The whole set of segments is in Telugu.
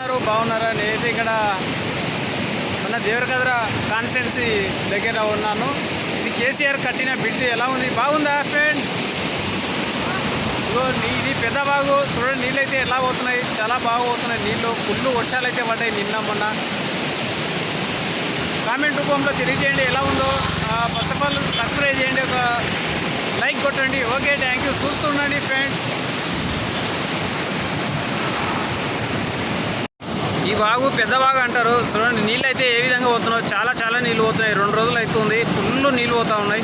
ఉన్నారు బాగున్నారా నేనైతే ఇక్కడ మన దేవరకద్ర కాన్స్టెన్సీ దగ్గర ఉన్నాను. ఇది కేసీఆర్ కట్టిన బ్రిడ్జ్ ఎలా ఉంది? బాగుందా ఫ్రెండ్స్? ఇగో నీ- ఇది పెద్ద బాగు. చూడండి నీళ్ళు అయితే ఎలా పోతున్నాయి? చాలా బాగా పోతున్నాయి నీళ్ళు. ఫుల్ వర్షాలు అయితే పడ్డాయి నిన్న మొన్న. కామెంట్ రూపంలో తెలియజేయండి ఎలా ఉందో. ఫస్ట్ ఆఫ్ ఆల్ సబ్స్క్రైబ్ చేయండి ఒక లైక్ కొట్టండి. Okay thank you. చూస్తుండండి ఫ్రెండ్స్. వాగు బాగు పెద్ద వాగు అంటారు. చూడండి నీళ్ళు అయితే ఏ విధంగా పోతున్నాయో చాలా చాలా నీళ్ళు పోతున్నాయి. రెండు రోజులు అవుతుంది ఫుల్ నీళ్ళు పోతూ ఉన్నాయి.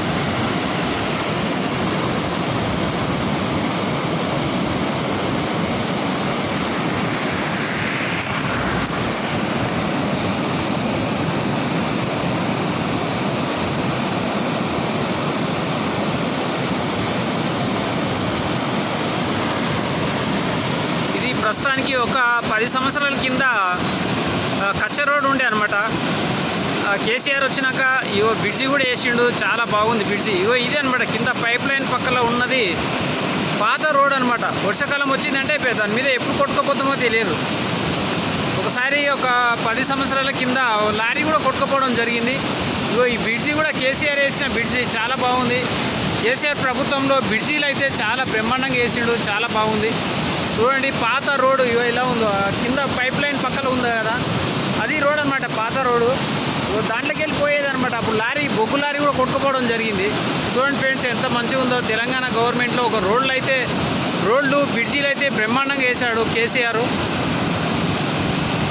ఇది ప్రస్తుతానికి ఒక పది సంవత్సరాల కింద కచ్చ రోడ్ ఉండే అనమాట కేసీఆర్ వచ్చినాక ఇగో బ్రిడ్జి కూడా వేసిండు చాలా బాగుంది బ్రిడ్జి. ఇగో ఇదే అనమాట కింద పైప్ లైన్ పక్కలో ఉన్నది పాత రోడ్ అనమాట వర్షాకాలం వచ్చిందంటే దాని మీద ఎప్పుడు కొట్టుకుపోతామో తెలియదు. ఒకసారి ఒక పది సంవత్సరాల కింద ఓ లారీ కూడా కొట్టుకుపోవడం జరిగింది. ఇగో ఈ బ్రిడ్జి కూడా కేసీఆర్ వేసిన బ్రిడ్జి చాలా బాగుంది. కేసీఆర్ ప్రభుత్వంలో బ్రిడ్జీలు అయితే చాలా బ్రహ్మాండంగా వేసిండు చాలా బాగుంది. చూడండి పాత రోడ్డు ఇలా ఉందో కింద పైప్ లైన్ పక్కన ఉంది కదా అది రోడ్ అనమాట పాత రోడ్డు. దాంట్లోకి వెళ్ళిపోయేది అనమాట అప్పుడు లారీ బొగ్గు లారీ కూడా కొట్టుకుపోవడం జరిగింది. చూడండి ఫ్రెండ్స్ ఎంత మంచిగా ఉందో. తెలంగాణ గవర్నమెంట్లో ఒక రోడ్లు అయితే రోడ్లు బ్రిడ్జీలు అయితే బ్రహ్మాండంగా వేశాడు కేసీఆర్.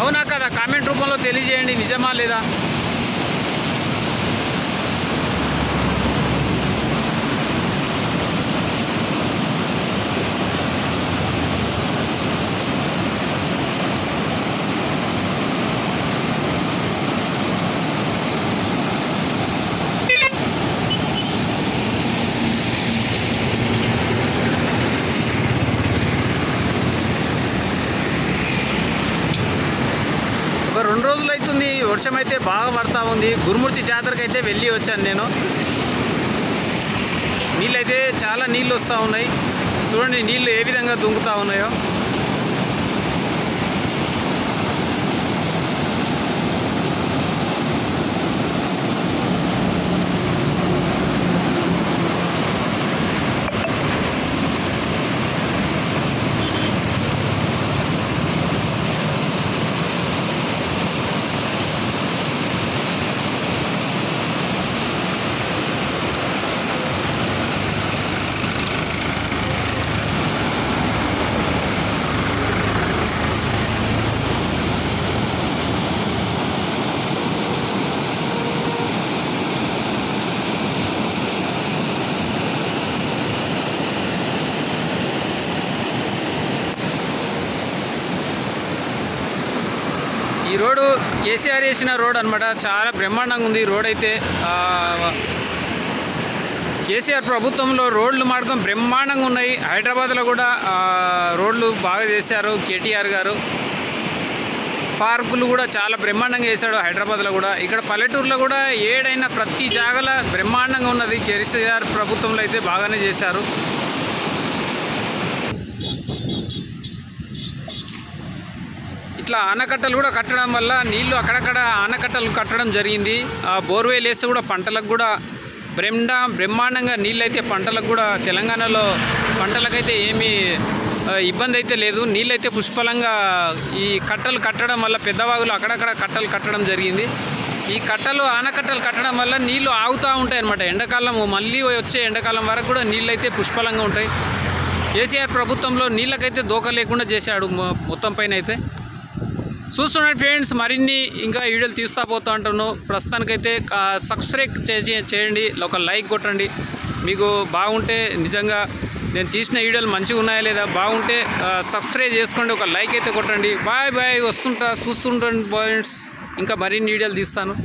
అవునా కదా? కామెంట్ రూపంలో తెలియజేయండి. నిజమా లేదా ఒక రెండు రోజులు అవుతుంది వర్షం అయితే బాగా పడతా ఉంది. గురుమూర్తి జాతరకు అయితే వెళ్ళి వచ్చాను నేను. నీళ్ళు అయితే చాలా నీళ్ళు వస్తూ ఉన్నాయి. చూడండి నీళ్ళు ఏ విధంగా దుంకుతూ ఉన్నాయో. ఈ రోడ్డు కేసీఆర్ వేసిన రోడ్ అనమాట చాలా బ్రహ్మాండంగా ఉంది ఈ రోడ్ అయితే. కేసీఆర్ ప్రభుత్వంలో రోడ్లు మార్గం బ్రహ్మాండంగా ఉన్నాయి. హైదరాబాద్లో కూడా రోడ్లు బాగా చేశారు కేటీఆర్ గారు. పార్కులు కూడా చాలా బ్రహ్మాండంగా వేశాడు హైదరాబాద్లో కూడా. ఇక్కడ పల్లెటూరులో కూడా ఏడైనా ప్రతి జాగల బ్రహ్మాండంగా ఉన్నది. కేసీఆర్ ప్రభుత్వంలో అయితే బాగానే చేశారు. ఇట్లా ఆనకట్టలు కూడా కట్టడం వల్ల నీళ్ళు అక్కడక్కడ ఆనకట్టలు కట్టడం జరిగింది. ఆ బోర్వెల్ వేస్తే కూడా పంటలకు కూడా బ్రహ్మ బ్రహ్మాండంగా నీళ్ళు అయితే పంటలకు కూడా తెలంగాణలో పంటలకైతే ఏమీ ఇబ్బంది అయితే లేదు. నీళ్ళు అయితే పుష్కలంగా ఈ కట్టలు కట్టడం వల్ల పెద్దవాగులు అక్కడక్కడ కట్టలు కట్టడం జరిగింది. ఈ కట్టలు ఆనకట్టలు కట్టడం వల్ల నీళ్ళు ఆగుతూ ఉంటాయి అన్నమాట ఎండాకాలం మళ్ళీ వచ్చే ఎండాకాలం వరకు కూడా నీళ్ళు అయితే పుష్కలంగా ఉంటాయి. కేసీఆర్ ప్రభుత్వంలో నీళ్ళకైతే దోక లేకుండా చేశాడు మొ- మొత్తం పైన అయితే. చూస్తున్నాను ఫ్రెండ్స్ మరిన్ని ఇంకా వీడియోలు తీస్తా పోతా ఉంటాను ప్రస్తుతానికైతే సబ్స్క్రైబ్ చేసి చేయండి ఒక లైక్ కొట్టండి. మీకు బాగుంటే నిజంగా నేను తీసిన వీడియోలు మంచిగా ఉన్నాయా లేదా బాగుంటే సబ్స్క్రైబ్ చేసుకోండి ఒక లైక్ అయితే కొట్టండి. బాయ్ బాయ్ వస్తుంటా చూస్తుంటాను పాయింట్స్ ఇంకా మరిన్ని వీడియోలు తీస్తాను.